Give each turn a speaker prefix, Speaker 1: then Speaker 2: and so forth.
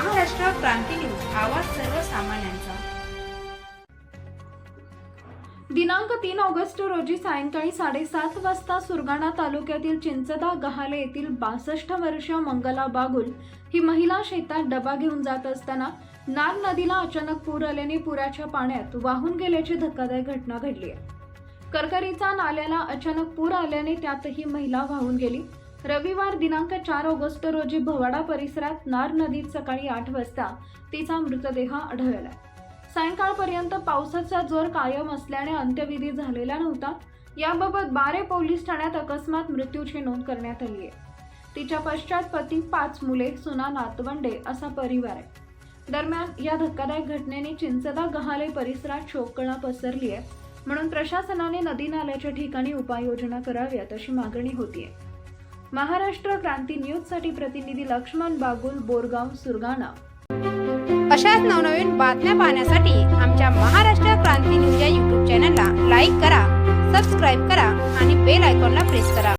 Speaker 1: क्रांती news आवाज सर्वसामान्यांचा.
Speaker 2: दिनांक तीन ऑगस्ट रोजी सायंकाळी साडेसात वाजता सुरगाणा तालुक्यातील चिंचदा गहाले येथील बासष्ट वर्षीय मंगला बागुल ही महिला शेतात डबा घेऊन जात असताना नाग नदीला अचानक पूर आल्याने पुराच्या पाण्यात वाहून गेल्याची धक्कादायक घटना घडली आहे. करकरीचा नाल्याला अचानक पूर आल्याने त्यातही महिला वाहून गेली. रविवार दिनांक चार ऑगस्ट रोजी भवाडा परिसरात नार नदीत सकाळी आठ वाजता तिचा मृतदेह आढळला. सायंकाळपर्यंत पावसाचा जोर कायम असल्याने अंत्यविधी झालेला नव्हता. याबाबत बारे पोलीस ठाण्यात अकस्मात मृत्यूची नोंद करण्यात आली आहे. तिच्या पश्चात पती पाच मुले सुना नातवंडे असा परिवार आहे. दरम्यान या धक्कादायक घटनेने चिंचदा गहाले परिसरात शोककळा पसरली आहे. म्हणून प्रशासनाने नदी नाल्याच्या ठिकाणी उपाययोजना कराव्यात अशी मागणी होतीये. महाराष्ट्र क्रांती न्यूजसाठी प्रतिनिधी लक्ष्मण बागुल बोरगाव सुरगाणा.
Speaker 3: अशाच नवनवीन बातम्या पाहण्यासाठी आमच्या महाराष्ट्र क्रांती न्यूज या यूट्यूब चॅनलला लाईक करा सबस्क्राईब करा आणि बेल आयकॉनला प्रेस करा.